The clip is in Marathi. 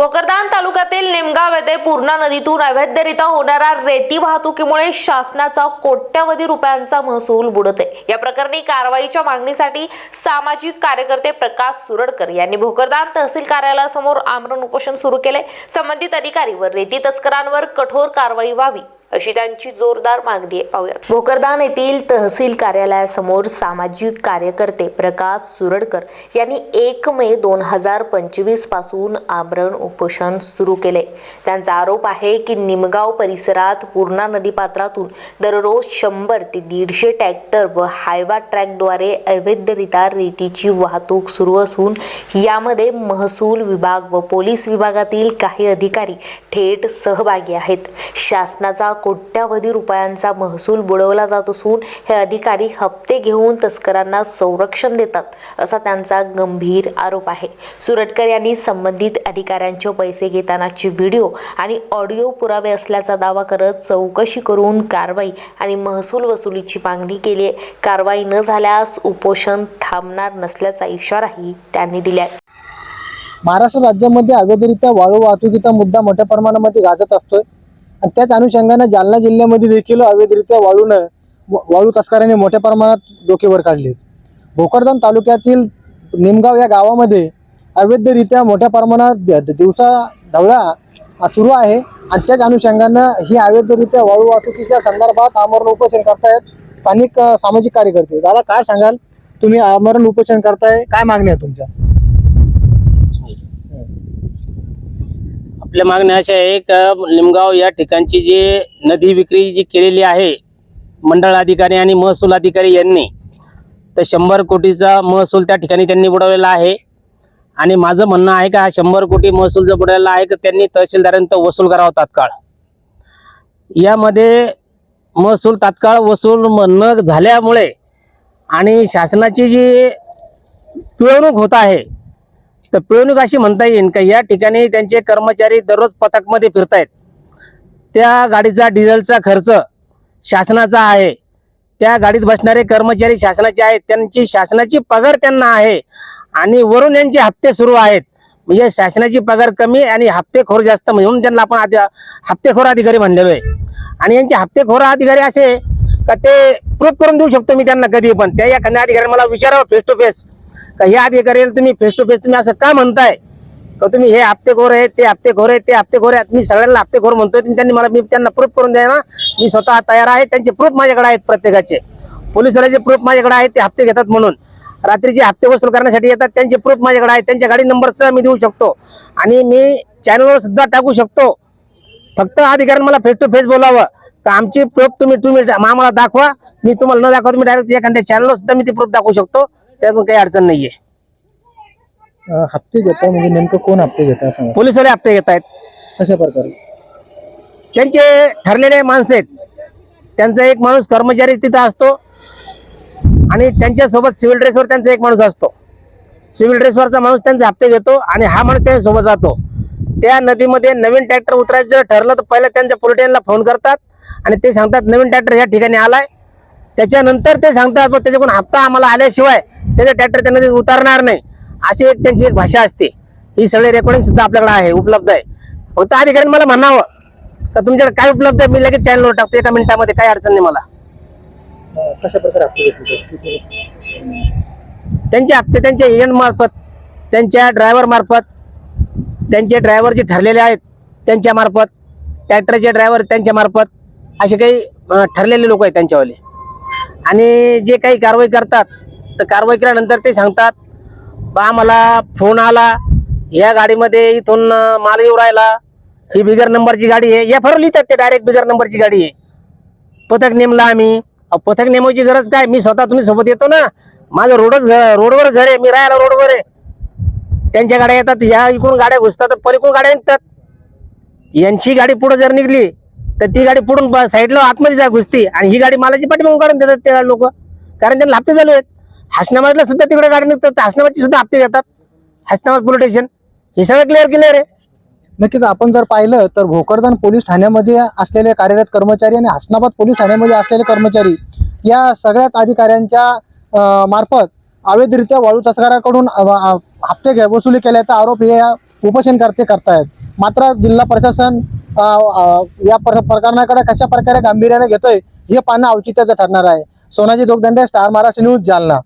भोकरदान तालुक्यातील निमगाव येथे पूर्णा नदीतून अवैधरित्या होणाऱ्या रेती वाहतुकीमुळे शासनाचा कोट्यवधी रुपयांचा महसूल बुडत. आहे या प्रकरणी कारवाईच्या मागणीसाठी सामाजिक कार्यकर्ते प्रकाश सुरडकर यांनी भोकरदान तहसील कार्यालयासमोर आमरण उपोषण सुरू केले. संबंधित अधिकारी व रेती तस्करांवर कठोर कारवाई व्हावी. अशी त्यांची जोरदार मागणी आहे. पाहूयात. भोकरदान येथील तहसील कार्यालयासमोर सामाजिक कार्यकर्ते प्रकाश सुरडकर यांनी एक मे दोन हजार पंचवीसपासून आमरण उपोषण सुरू केले. त्यांचा आरोप आहे की निमगाव परिसरात पूर्णा नदीपात्रातून दररोज शंभर ते दीडशे ट्रॅक्टर व हायवा ट्रॅकद्वारे अवैधरित्या रेतीची वाहतूक सुरू असून यामध्ये महसूल विभाग व पोलीस विभागातील काही अधिकारी थेट सहभागी आहेत. शासनाचा कोट्यावधी रुपयांचा महसूल बुडवला जात असून हे अधिकारी हप्ते घेऊन तस्करांना संरक्षण देतात असा त्यांचा गंभीर आरोप आहे. सुरटकर यांनी संबंधित अधिकाऱ्यांचे पैसे घेतानाचे व्हिडिओ आणि ऑडिओ पुरावे असल्याचा दावा करत चौकशी करून कारवाई आणि महसूल वसुलीची मागणी केली आहे. कारवाई न झाल्यास उपोषण थांबणार नसल्याचा इशाराही त्यांनी दिला आहे महाराष्ट्र राज्यामध्ये अवैधरित्या वाळू वाहतुकीचा मुद्दा मोठ्या प्रमाणामध्ये गाजत असतोय. आणि त्याच अनुषंगानं जालना जिल्ह्यामध्ये देखील अवैधरित्या वाळूनं व- वाळू तस्करांनी मोठ्या प्रमाणात डोकेवर काढले. भोकरदन तालुक्यातील निमगाव या गावामध्ये अवैधरित्या मोठ्या प्रमाणात दिवसा ढवळा सुरू आहे आणि त्याच अनुषंगानं ही अवैधरित्या वाळू वाहतुकीच्या संदर्भात आमरण उपोषण करतायत स्थानिक सामाजिक कार्यकर्ते. दादा काय सांगाल? तुम्ही आमरण उपोषण करताय काय मागणी आहे तुमच्या? आपल्या मागण्या अशा आहे का लिमगाव या ठिकाणची जी नदी विक्री जी केलेली आहे मंडळ अधिकारी आणि महसूल अधिकारी यांनी तर शंभर कोटीचा महसूल त्या ठिकाणी त्यांनी बुडवलेला आहे. आणि माझं म्हणणं आहे का हा शंभर कोटी महसूल जो बुडवलेला आहे का त्यांनी तहसीलदारांचं वसूल करावा तात्काळ. यामध्ये महसूल तात्काळ वसूल न झाल्यामुळे आणि शासनाची जी पिळवणूक होत आहे तर पिळवणूक अशी म्हणता येईल का या ठिकाणी त्यांचे कर्मचारी दररोज पथकमध्ये फिरतायत. त्या गाडीचा डिझेलचा खर्च शासनाचा आहे. त्या गाडीत बसणारे कर्मचारी शासनाचे आहेत. त्यांची शासनाची पगार त्यांना आहे आणि वरून यांचे हप्ते सुरू आहेत. म्हणजे शासनाची पगार कमी आणि हप्तेखोर जास्त म्हणून त्यांना आपण आधी हप्तेखोर अधिकारी म्हणलेलो आहे. आणि यांचे हप्तेखोर अधिकारी असे का ते प्रूफ करून देऊ शकतो मी त्यांना कधी पण. त्या एखाद्या अधिकाऱ्यांना मला विचारावं फेस टू फेस का हे अधिकाऱ्याला तुम्ही फेस टू फेस तुम्ही असं का म्हणताय? का तुम्ही हे हप्तेखोर आहे ते हप्तेखोर आहे ते हप्तेखोर आहेत मी सगळ्यांना हप्तेखोर म्हणतोय तुम्ही त्यांनी मला मी त्यांना प्रूफ करून द्या ना. मी स्वतः तयार आहे त्यांचे प्रूफ माझ्याकडे आहेत प्रत्येकाचे. पोलिसवाल्याचे प्रूफ माझ्याकडे आहेत ते हप्ते घेतात म्हणून. रात्रीचे हप्ते वसूल करण्यासाठी येतात त्यांचे प्रूफ माझ्याकडे आहेत त्यांच्या गाडी नंबरसह मी देऊ शकतो. आणि मी चॅनलवर सुद्धा टाकू शकतो. फक्त अधिकाऱ्यांनी मला फेस टू फेस बोलावं. तर आमची प्रूफ तुम्ही तुम्ही आम्हाला दाखवा. मी तुम्हाला न दाखवा तुम्ही डायरेक्ट एखाद्या चॅनलवर सुद्धा मी ती प्रूफ दाखवू शकतो. त्यातून काही अडचण नाहीये. अ, हप्ते घेताय म्हणजे नेमकं कोण हप्ते घेत आहे सांगा. पोलिसवाले हप्ते घेत आहेत. कशा प्रकारे? त्यांचे ठरलेले माणसं आहेत. त्यांचा एक माणूस कर्मचारी तिथं असतो आणि त्यांच्यासोबत सिव्हिल ड्रेसवर त्यांचा एक माणूस असतो. सिव्हिल ड्रेसवरचा माणूस त्यांचे हप्ते घेतो आणि हा माणूस त्यांच्यासोबत जातो. त्या नदीमध्ये नवीन ट्रॅक्टर उतरायचं जर ठरलं तर पहिलं त्यांच्या पोलिटियनला फोन करतात आणि ते सांगतात नवीन ट्रॅक्टर ह्या ठिकाणी आलाय. त्याच्यानंतर ते सांगतात "बघ, त्याच्याकडून हप्ता आम्हाला आल्याशिवाय त्याचा ट्रॅक्टर त्या नदीत उतारणार नाही. अशी एक त्यांची एक भाषा असते. ही सगळी रेकॉर्डिंग सुद्धा आपल्याकडे आहे उपलब्ध आहे. फक्त अधिकाऱ्यांनी मला म्हणावं का तुमच्याकडे काय उपलब्ध आहे? मी लगेच चॅनलवर टाकतो एका मिनिटामध्ये काही अडचण नाही मला. अ, कशा प्रकारे हप्ते घेतले किती- त्यांचे हप्ते त्यांच्या एजंट मार्फत त्यांच्या ड्रायव्हर मार्फत त्यांचे ड्रायव्हर जे ठरलेले आहेत त्यांच्या मार्फत ट्रॅक्टरचे ड्रायव्हर त्यांच्या मार्फत असे काही अं, ठरलेले लोक आहेत त्यांच्यावाले. आणि जे काही कारवाई करतात तर कारवाई केल्यानंतर ते सांगतात बा मला फोन आला या गाडीमध्ये इथून माल येऊ राहिला. ही बिगर नंबरची गाडी आहे. या फर लिहितात ते डायरेक्ट बिगर नंबरची गाडी आहे. पथक नेमला आम्ही. पथक नेमायची गरज काय? मी स्वतः तुम्ही सोबत येतो ना. माझं रोडच रोडवर घर आहे. मी राहायला रोडवर आहे. त्यांच्या गाड्या येतात. या इकडून गाड्या घुसतात तर गाड्या निघतात. यांची गाडी पुढे जर निघली तर ती गाडी पुढून साईडला आतमध्ये जा घुसती. आणि ही गाडी मालाची पाठीमागून काढून देतात ते लोक. कारण त्यांना हप्ते चालू आहेत. हसनाबादला सुद्धा तिकडे गाडी निघतात. तर हसनाबादची सुद्धा हप्ते घेतात. हसनाबाद पोलीस स्टेशन हे सगळं क्लिअर क्लिअर आहे. नक्कीच आपण जर पाहिलं तर भोकरदन पोलीस ठाण्यामध्ये असलेले कार्यरत कर्मचारी आणि हसनाबाद पोलीस ठाण्यामध्ये असलेले कर्मचारी या सगळ्याच अधिकाऱ्यांच्या मार्फत अवैधरित्या वाळू तस्कराकडून हप्ते वसुली केल्याचा आरोप हे या उपोषणकर्ते करतायत. मात्र जिल्हा प्रशासन या प्रकरणाकडे कशा प्रकारे गांभीर्याने घेतोय हे पाहणं औचित्याचं ठरणार आहे. Sonaji Dogdande star Maharashtra news Jalna.